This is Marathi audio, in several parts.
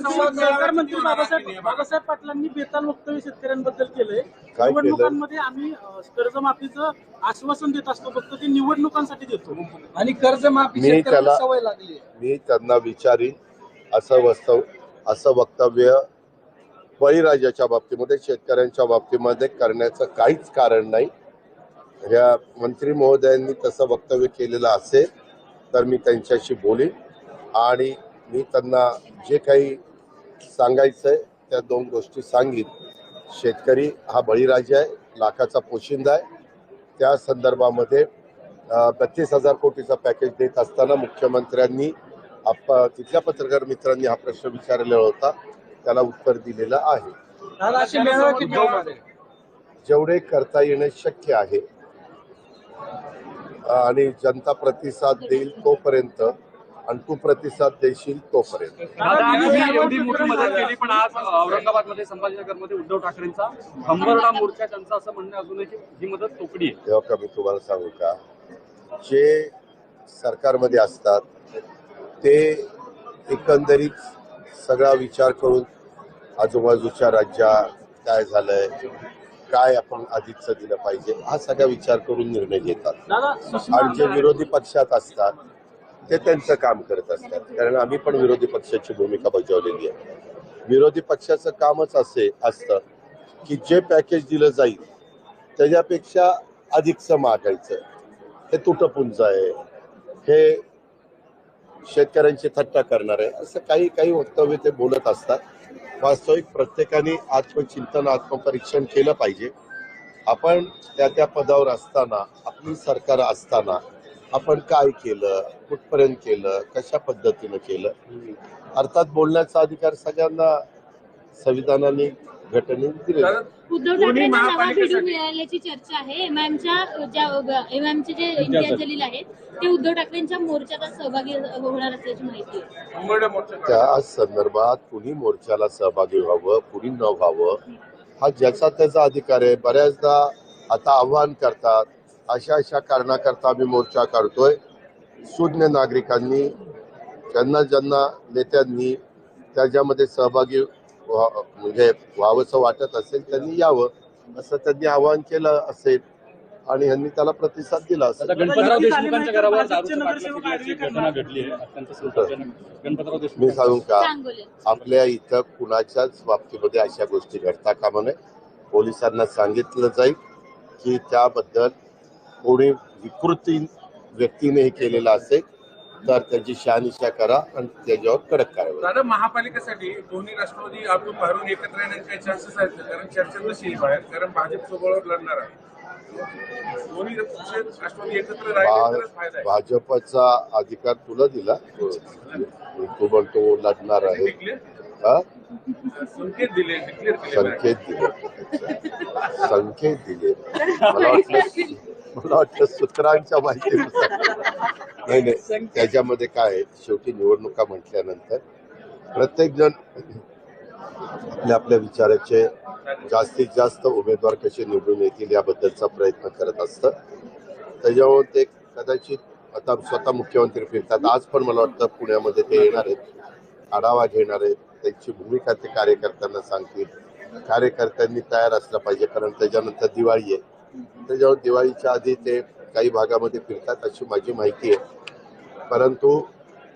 सहकार मंत्री बाबासाहेब बाबासाहेब पाटलांनी बेताल वक्तव्य शेतकऱ्यांबद्दल केलंय. काय केलं? निवडणुकांमध्ये आम्ही अं, कर्जमाफीचं आश्वासन देत असतो फक्त ते निवडणुकांसाठी देतो. आणि कर्जमाफी मी शेतकऱ्यांना त्याला- सवय लागली मी त्यांना विचारीन असं वस्तव असं वक्तव्य बळीराजाच्या बाबतीमध्ये शेतकऱ्यांच्या बाबतीमध्ये करण्याचं काहीच कारण नाही. या मंत्री महोदयांनी तसं वक्तव्य केलेलं असेल तर मी त्यांच्याशी बोलीन. आणि मी त्यांना जे काही सांगायचं आहे त्या दोन गोष्टी सांगीन शेतकरी हा बळीराजा आहे लाखाचा पोशिंदा आहे. त्या संदर्भामध्ये बत्तीस हजार कोटीचा पॅकेज देत असताना मुख्यमंत्र्यांनी आप तिथल्या पत्रकार मित्रांनी हा प्रश्न विचारलेला होता त्याला उत्तर दिलेलं आहे? जेवढे करता येणे शक्य आहे आणि जनता प्रतिसाद देईल तोपर्यंत आणि तू प्रतिसाद देशील तोपर्यंत. दादा तुम्ही एवढी मोठी मदत केली पण आज औरंगाबादमध्ये संभाजीनगरमध्ये उद्धव ठाकरेंचा खंबरडा मोर्चा त्यांचं असं म्हणणं अजूनही की ही मदत तोकडी आहे. तेव्हा का मी तुम्हाला सांगू का? जे सरकारमध्ये असतात ते एकंदरीत सगळा विचार करून आजूबाजूच्या राज्यात काय झालंय काय आपण अधिकचं दिलं पाहिजे हा सगळा विचार करून निर्णय घेतात. आणि जे विरोधी पक्षात असतात ते त्यांचं काम करत असतात. कारण आम्ही पण विरोधी पक्षाची भूमिका बजावलेली आहे. विरोधी पक्षाचं कामच असे असतं की जे पॅकेज दिलं जाईल त्याच्यापेक्षा अधिकचं मागायचं. हे तुटपुंज आहे. हे शेतकऱ्यांची थट्टा करणार आहे. असं काही काही वक्तव्य ते बोलत असतात. वास्तविक प्रत्येकाने आत्मचिंतन आत्मपरीक्षण केलं पाहिजे. आपण त्या त्या पदावर असताना आपली सरकार असताना आपण काय केलं कुठपर्यंत केलं कशा पद्धतीनं केलं? अर्थात बोलण्याचा अधिकार सगळ्यांना संविधानाने घटनेने दिलेला आहे. उद्धव ठाकरेंना नवा व्हिडिओ मिळाल्याची चर्चा आहे. एमआयएमच्या ज्या एमआयएमचे जे इंडिया जलील आहेत ते उद्धव ठाकरेंच्या मोर्चात सहभागी होणार असल्याची माहिती आहे. त्या संदर्भात कुणी मोर्चाला सहभागी व्हावं कुणी न व्हावं हा ज्याचा त्याचा अधिकार आहे. बऱ्याचदा आता आव्हान करतात अशा अशा कारणाकरता आम्ही मोर्चा काढतोय. शून्य नागरिकांनी ज्यांना ज्यांना नेत्यांनी त्याच्यामध्ये सहभागी व्हा- म्हणजे व्हावंसं वाटत असेल त्यांनी यावं असं त्यांनी आवाहन केलं असेल आणि ह्यांनी त्याला प्रतिसाद दिला असेल. गणपतराव देशमुखांच्या घरावर. घटना घडली आहे. अत्यंत संतापजनक गणपतराव मी सांगू का? सांगोले. आपल्या इथं कुणाच्याच बाबतीमध्ये अशा गोष्टी घडता कामा नये. पोलिसांना सांगितलं जाईल की त्याबद्दल कोणी विकृती व्यक्तीने हे केलेलं असेल तर त्याची शहानिशा करा आणि त्याच्यावर कडक कारवाई दादा महापालिकेसाठी दोन्ही राष्ट्रवादी आपण बाहेरून एकत्र येण्याचे चान्सेस आहेत का? कारण चर्चा तशी आहे बाहेर कारण भाजप सोबत लढणार आहे दोन्ही पक्ष राष्ट्रवादी एकत्र राहिले तरच फायदा आहे भाजपचा अधिकार तुला दिला तू म्हणतो लढणार आहे? हा? संकेत दिले डिक्लेअर केले बाहेर. संकेत दिले संकेत दिले मला वाटलं मला वाटलं सूत्रांच्या माहितीनुसार. नाही नाही त्याच्यामध्ये काय आहे, शेवटी निवडणुका म्हटल्यानंतर प्रत्येक जण आपल्या आपल्या विचाराचे जास्तीत जास्त उमेदवार कसे निवडून येतील याबद्दलचा प्रयत्न करत असतं. त्याच्यामुळे ते कदाचित आता स्वतः मुख्यमंत्री फिरतात. आज पण मला वाटतं पुण्यामध्ये ते येणार आहेत. आढावा घेणार आहेत. त्यांची भूमिका ते कार्यकर्त्यांना सांगतील. कार्यकर्त्यांनी तयार असलं पाहिजे कारण त्याच्यानंतर दिवाळी आहे. त्याच्यावर दिवाळीच्या आधी ते काही भागामध्ये फिरतात अशी माझी माहिती आहे. परंतु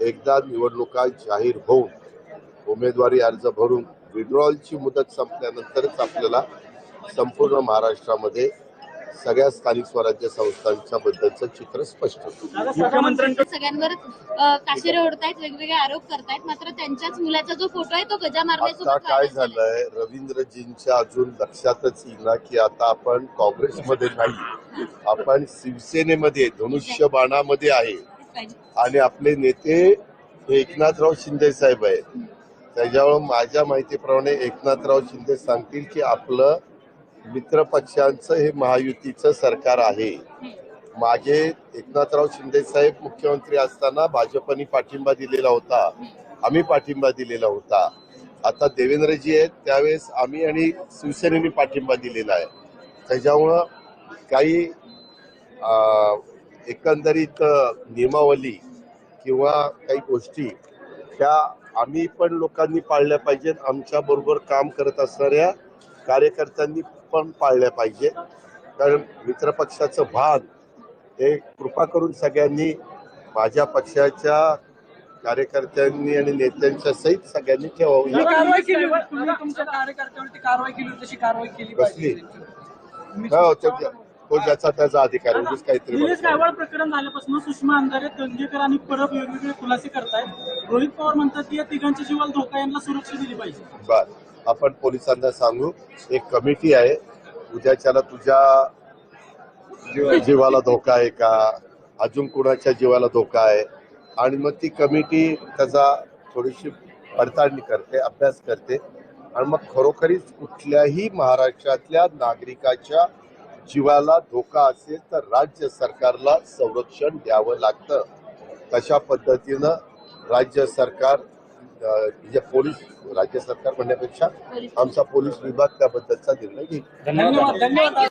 एकदा निवडणुका जाहीर होऊन उमेदवारी अर्ज भरून विड्रॉलची मुदत संपल्यानंतरच आपल्याला संपूर्ण महाराष्ट्रामध्ये सगळ्या स्थानिक स्वराज्य संस्थांच्या बद्दलचं चित्र स्पष्ट सगळ्यांवर काशेरे ओढतायत वेगवेगळे आरोप करतायत मात्र त्यांच्याच मुलाचा जो फोटो आहे तो गजा आता काय झालाय. रवींद्रजींच्या अजून लक्षातच येईना की आता आपण काँग्रेसमध्ये नाही. आपण शिवसेनेमध्ये धनुष्यबाणामध्ये आहे. आणि आपले नेते हे एकनाथराव शिंदे साहेब आहेत. त्याच्यावर माझ्या माहितीप्रमाणे एकनाथराव शिंदे सांगतील की आपलं मित्रपक्षांचं हे महायुतीचं सरकार आहे. मागे एकनाथराव शिंदे साहेब मुख्यमंत्री असताना भाजपनी पाठिंबा दिलेला होता. आम्ही पाठिंबा दिलेला होता. आता देवेंद्रजी आहेत त्यावेळेस आम्ही आणि शिवसेनेने पाठिंबा दिलेला आहे. त्याच्यामुळं काही एकंदरीत नियमावली किंवा काही गोष्टी त्या आम्ही पण लोकांनी पाळल्या पाहिजेत. आमच्या बरोबर काम करत असणाऱ्या कार्यकर्त्यांनी पण पाळल्या पाहिजे. कारण मित्रपक्षाचं भान हे कृपा करून सगळ्यांनी माझ्या पक्षाच्या कार्यकर्त्यांनी आणि नेत्यांच्या सहित सगळ्यांनी ठेवावं. कसली? हो, तो ज्याचा त्याचा अधिकार आहे, काहीतरी निलेश. गायवाड प्रकरण झाल्यापासून सुषमा अंधारे दंगेकर आणि परब वेगवेगळे खुलासे करतायत. रोहित पवार म्हणतात की या तिघांच्या जीवाला धोका यांना सुरक्षा दिली पाहिजे. बर. आपण पोलिसांना सांगू एक कमिटी आहे. उद्याच्याला तुझ्या जीव- जीवाला धोका आहे का? अजून कुणाच्या जीवाला धोका आहे? आणि मग ती कमिटी त्याचा थोडीशी पडताळणी करते अभ्यास करते. आणि मग खरोखरीच कुठल्याही महाराष्ट्रातल्या नागरिकाच्या जीवाला धोका असेल तर राज्य सरकारला संरक्षण द्यावं लागतं. तशा पद्धतीनं राज्य सरकार म्हणजे पोलीस राज्य सरकार म्हणण्यापेक्षा आमचा पोलीस विभाग त्याबद्दलचा निर्णय घेईल. धन्यवाद. धन्यवाद.